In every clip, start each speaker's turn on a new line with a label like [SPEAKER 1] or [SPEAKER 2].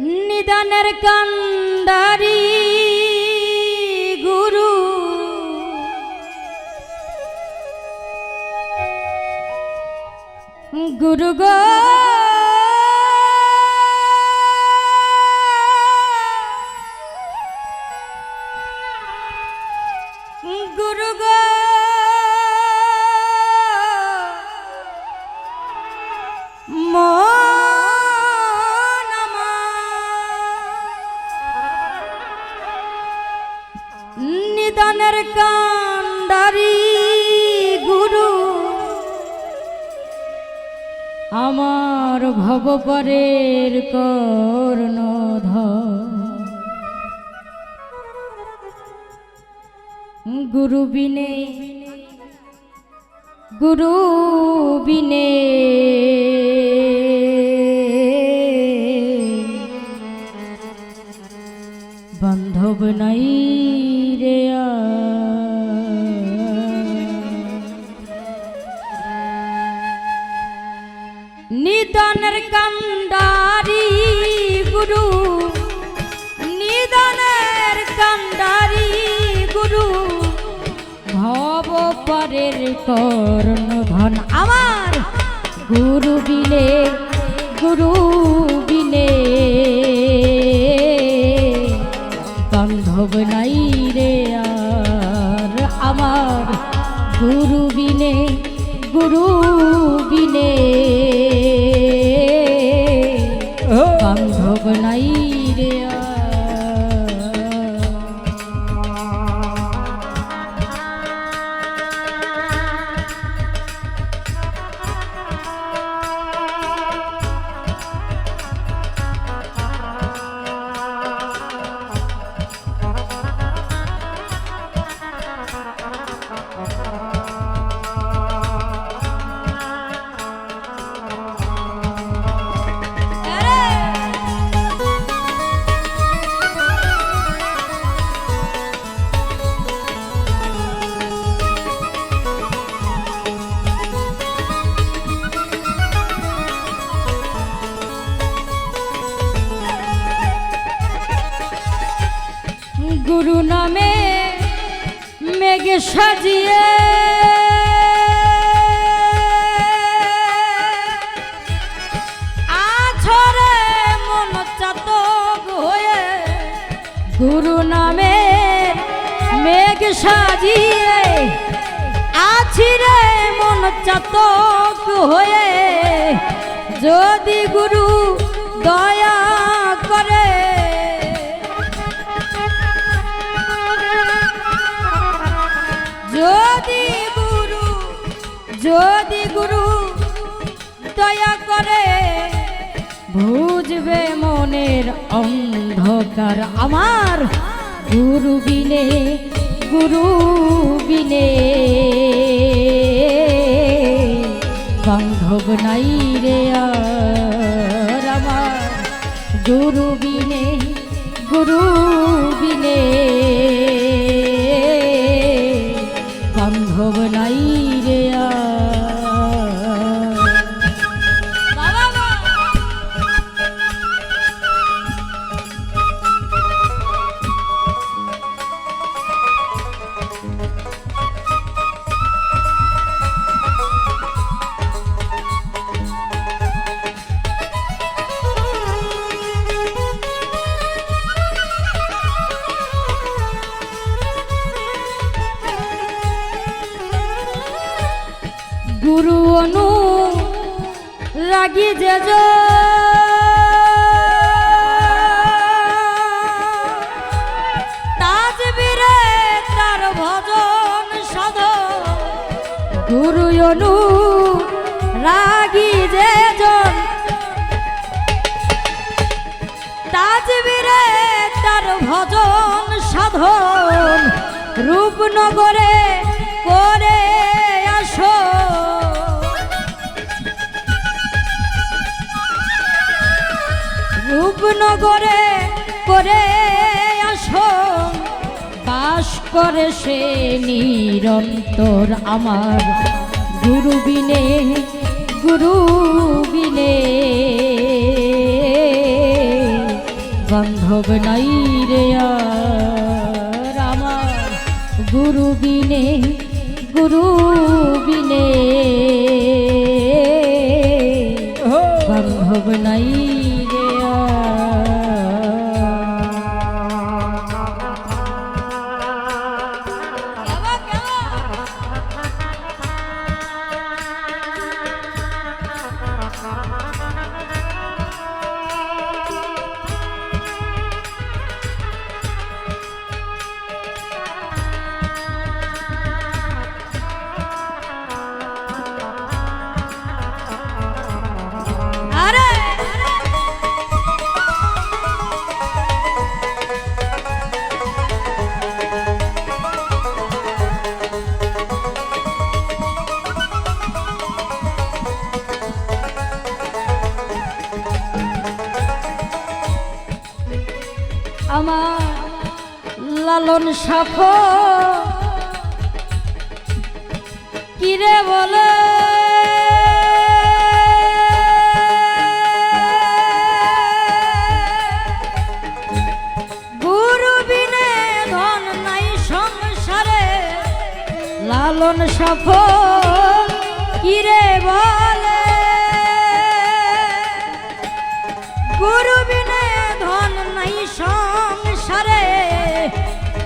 [SPEAKER 1] নিদানের কান্দারি গুরু। গুরু গো। নিদানের কান্ডারি গুরু। আমার ভবপরের কর্ণধ গুরু বিনে গুরু বিনে বান্ধব নাই পরের কর্ণ ধন। আমার গুরু বিনে, গুরু বিলে বান্ধব নাই রে আর। আমার গুরু বিনে গুরু বিনে। বান্ধব নাই সাজিয়ে। আছরে মন চাতক হয়ে গুরু নামে মেঘ সাজিয়ে। আছি রে মন চাতক হয়ে যদি গুরু দয়া করে বুঝবে মনের অন্ধকার আমার গুরু বিনে গুরু বিনে বান্ধব নাই রে আমার গুরু বিনে গুরু বিনে বান্ধব গুরু অনু রাগি যে যো। তার ভজন সাধ গুরু অনু রাগি যে জন তাজবীরে তার ভজন সাধন রূপনগরে রূপনগরে করে আসো। বাস করে সে নিরন্তর আমার গুরু বিনে গুরু বিনে বান্ধব নাই রে আমার গুরু বিনে গুরু বিনে আমার লালন সাফ। কিরে বলে? লালন সাফ। কিরে বলে?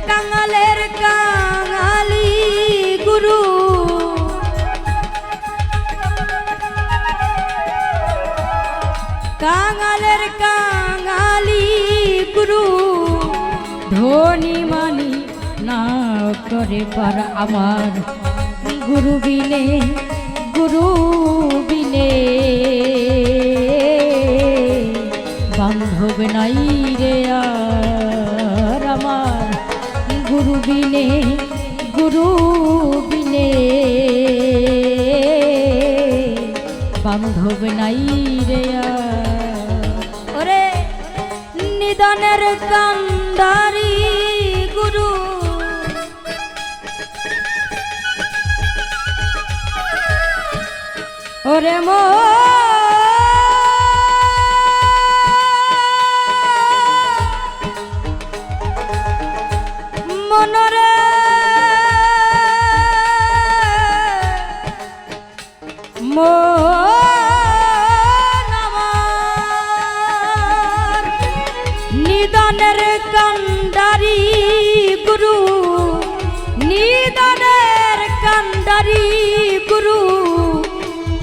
[SPEAKER 1] কাঙালের কাঙালি গুরু। কাঙালের কাঙালি গুরু। ধনী মানি না করে পার আমার গুরু বিনে গুরু বিনে। বান্ধব নাই রে আর গুরু বিনে গুরু বিনে বান্ধব নাই রে ওরে নিদানের কান্ডারি গুরু। ওরে মো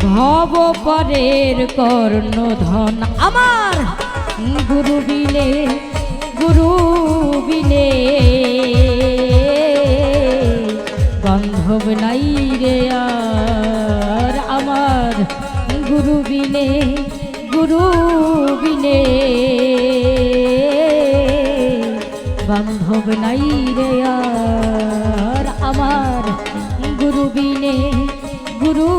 [SPEAKER 1] ভব পরের কর্ণধন। আমার গুরু বিনে গুরু বিনে বান্ধব নাই রে আর আমার গুরু বিনে গুরু বিনে বান্ধব নাই রে আর আমার গুরু বিনে গুরু